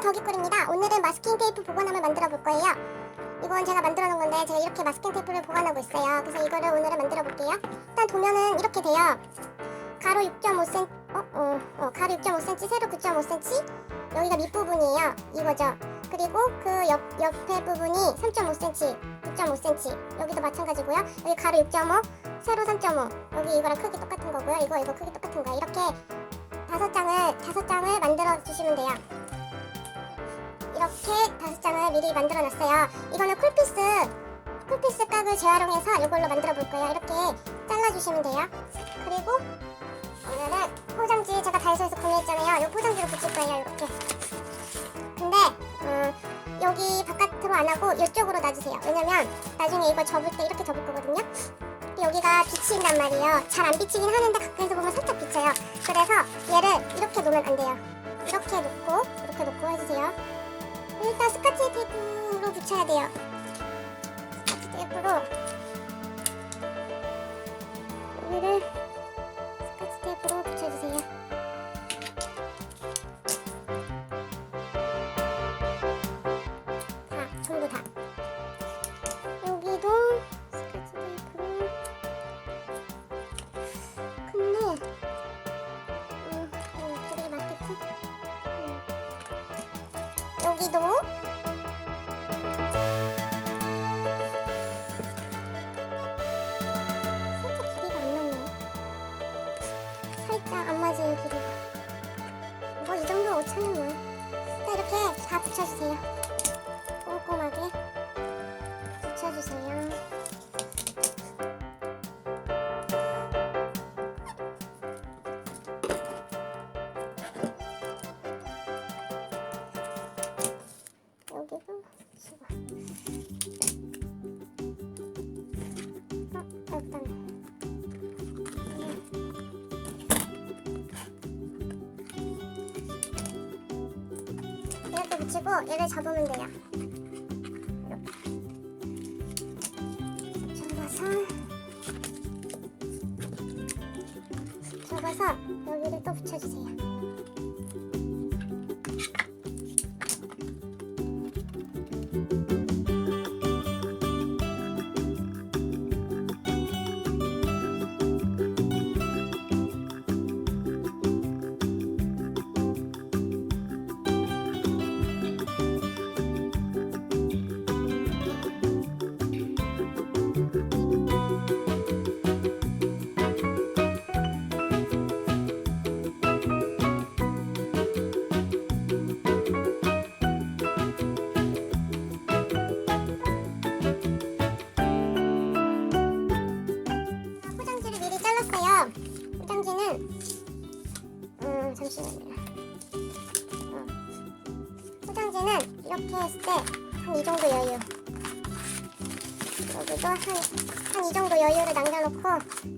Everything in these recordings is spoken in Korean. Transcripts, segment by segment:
덕이꿀입니다. 오늘은 마스킹 테이프 보관함을 만들어 볼 거예요. 이건 제가 만들어 놓은 건데 제가 이렇게 마스킹 테이프를 보관하고 있어요. 그래서 이거를 오늘은 만들어 볼게요. 일단 도면은 이렇게 돼요. 가로 6.5cm, 어, 어, 어, 가로 6.5cm, 세로 9.5cm. 여기가 밑부분이에요. 이거죠. 그리고 그 옆, 옆에 부분이 3.5cm, 9.5cm. 여기도 마찬가지고요. 여기 가로 6.5, 세로 3.5. 여기 이거랑 크기 똑같은 거고요. 이거 이거 크기 똑같은 거예요. 이렇게 다섯 장을 다섯 장을 만들어 주시면 돼요. 이렇게 다섯 장을 미리 만들어 놨어요. 이거는 쿨피스 쿨피스 각을 재활용해서 이걸로 만들어 볼 거예요. 이렇게 잘라 주시면 돼요. 그리고 오늘은 포장지 제가 다이소에서 구매했잖아요. 이 포장지로 붙일 거예요. 이렇게. 근데 어, 여기 바깥으로 안 하고 이쪽으로 놔주세요. 왜냐면 나중에 이걸 접을 때 이렇게 접을 거거든요. 여기가 비친단 말이에요. 잘 안 비치긴 하는데 가까이서 보면 살짝 비쳐요. 그래서 얘를 이렇게 놓으면 안 돼요. 이렇게 놓고 이렇게 놓고 해주세요. 일단 스카치 테이프로 붙여야 돼요. 테이프로 여기도 살짝 길이가 안 맞네. 살짝 안 맞아요 길이가. 뭐 이 정도 오차는 뭐. 자 이렇게 다 붙여주세요. 이렇게 붙이고 얘를 잡으면 돼요. 접어서 접어서 여기를 또 붙여주세요. 했을 때 한 이 정도 여유. 여기도 한 한 이 정도 여유를 남겨놓고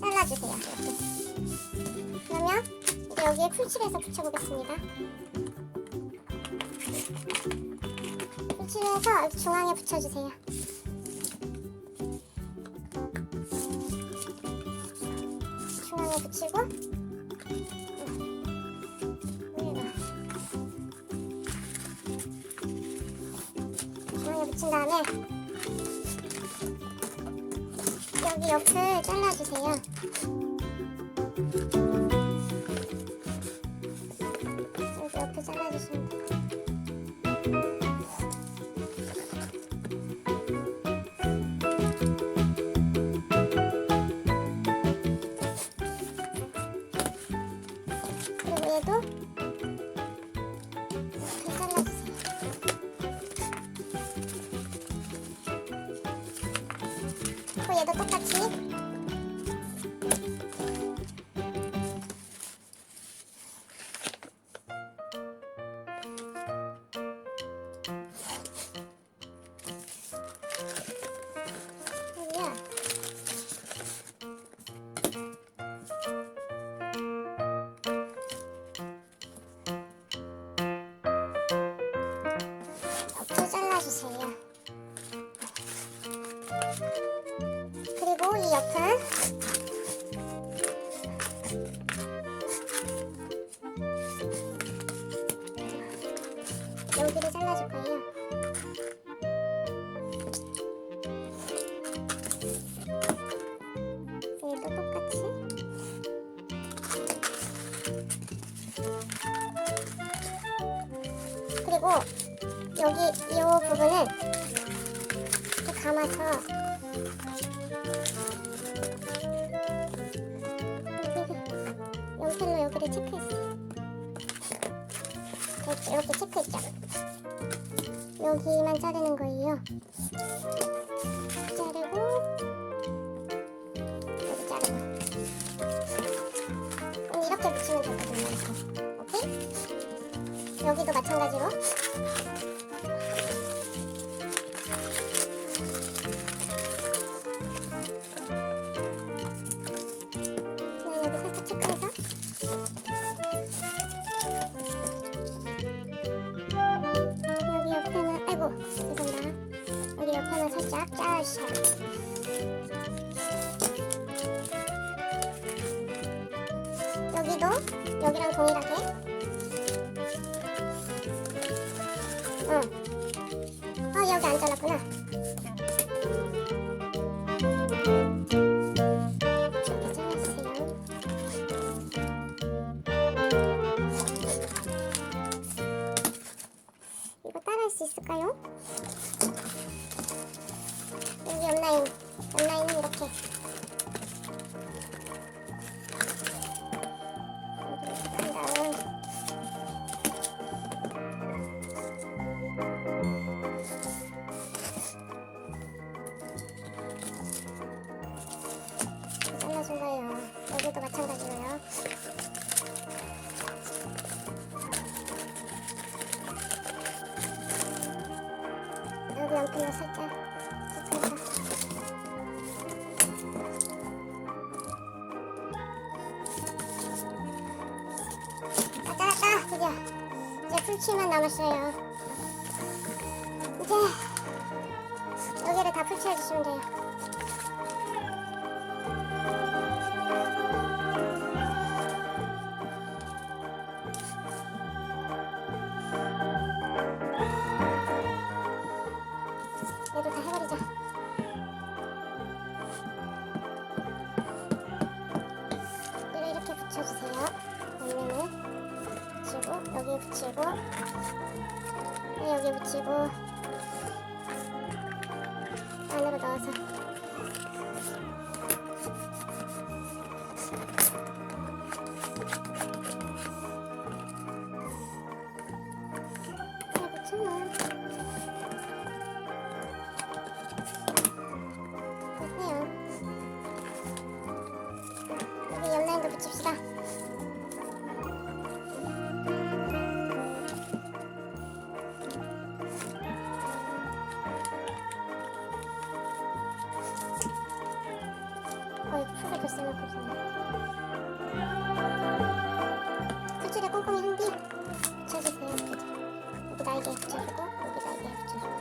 잘라주세요. 이렇게. 그러면 이제 여기에 풀칠해서 붙여보겠습니다. 풀칠해서 중앙에 붙여주세요. 중앙에 붙이고 붙인 다음에 여기 옆을 잘라주세요. 여기 옆을 잘라주시면 돼요. 그리고 얘도 그리고 얘 여기를 잘라줄 거예요. 얘도 똑같이. 그리고 여기 이 부분은 이렇게 감아서 여기 연필로 여기를 체크했어요. 이렇게, 이렇게 체크했죠. 여기만 자르는 거예요. 자르고 여기 자르고. 이렇게 붙이면 되거든요. 이렇게. 오케이? 여기도 마찬가지로. 여기랑 동일하게 마찬가지로요. 여기 연필로 살짝 아 풀칠만 남았어요. 이제 여기를 다 풀칠해 주시면 돼요 붙여주세요. 옆면은 붙이고 여기 붙이고 네, 여기 붙이고 안으로 넣어서 잘 붙여놔. 됐네 그러네. 풀줄에 꼼꼼히 한 뒤 붙여주세요. 여기 날개 붙여주고 여기 날개 붙여주고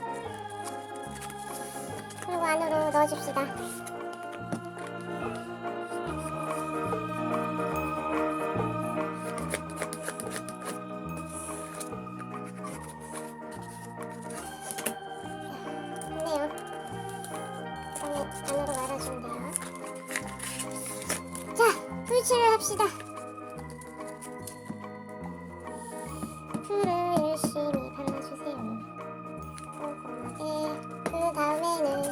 그리고 안으로 넣어줍시다. 안으 합시다. 풀을 열심히 발라주세요. 꼼꼼하게. 그 다음에는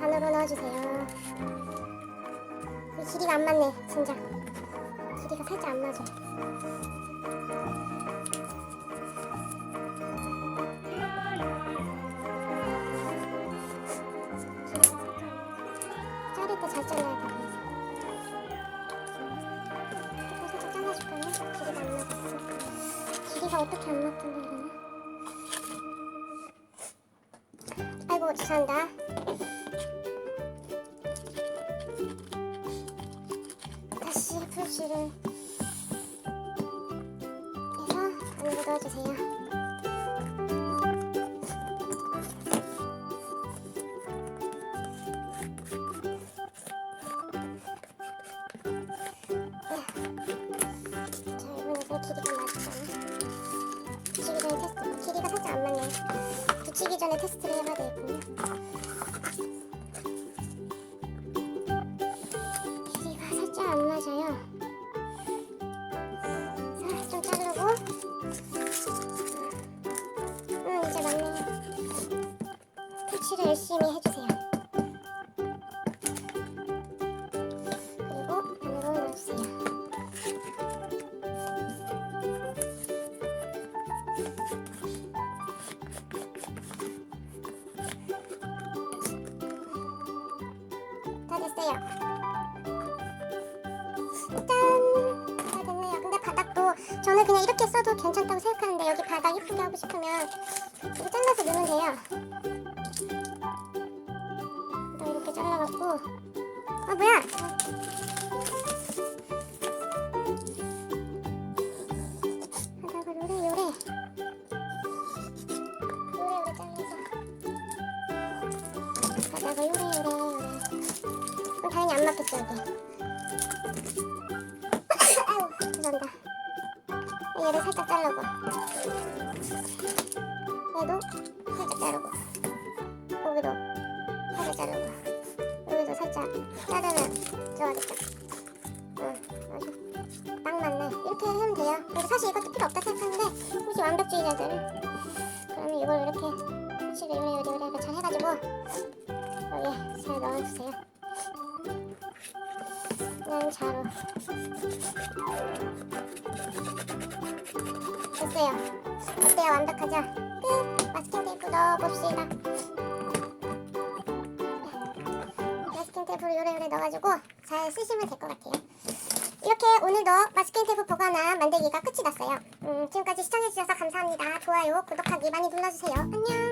안으로 넣어주세요. 이 길이가 안 맞네, 진짜. 길이가 살짝 안 맞아. 자를 때 잘 잘라야 길이가 어떻게 안 맞던데 이러나? 아이고 죄송합니다. 다시 풀칠을 해서 안으로 넣어주세요. 자 이번에도 길이가 맞잖아. 전에 테스트를 해봐야 되겠군요. 길이가 살짝 안 맞아요. 자, 좀 자르고. 음, 이제 맞네요. 터치를 열심히 해주세요. 저는 그냥 이렇게 써도 괜찮다고 생각하는데 여기 바닥 예쁘게 하고 싶으면 이렇게 잘라서 넣으면 돼요. 나 이렇게 잘라갖고. 아 뭐야? 바닥을 요래 요래. 요래 요래 잘라서. 바닥을 요래 요래 요래. 그럼 당연히 안 맞겠죠 이게 자르고. 얘도 살짝 자르고. 여기도 살짝 자르고. 여기도 살짝 자르면 들어가겠죠. 응 아주 딱 맞네. 이렇게 하면 돼요. 근데 사실 이것도 필요 없다 생각하는데 혹시 완벽주의자들 그러면 이걸 이렇게 터치를 요래 요래 요래 잘 해가지고 여기 잘 넣어주세요. 그냥 자로 됐어요. 어때요. 완벽하죠? 끝 마스킹 테이프 넣어봅시다. 마스킹 테이프를 요래요래 넣어가지고 잘 쓰시면 될 것 같아요. 이렇게 오늘도 마스킹 테이프 보관함 만들기가 끝이 났어요. 음, 지금까지 시청해주셔서 감사합니다. 좋아요 구독하기 많이 눌러주세요. 안녕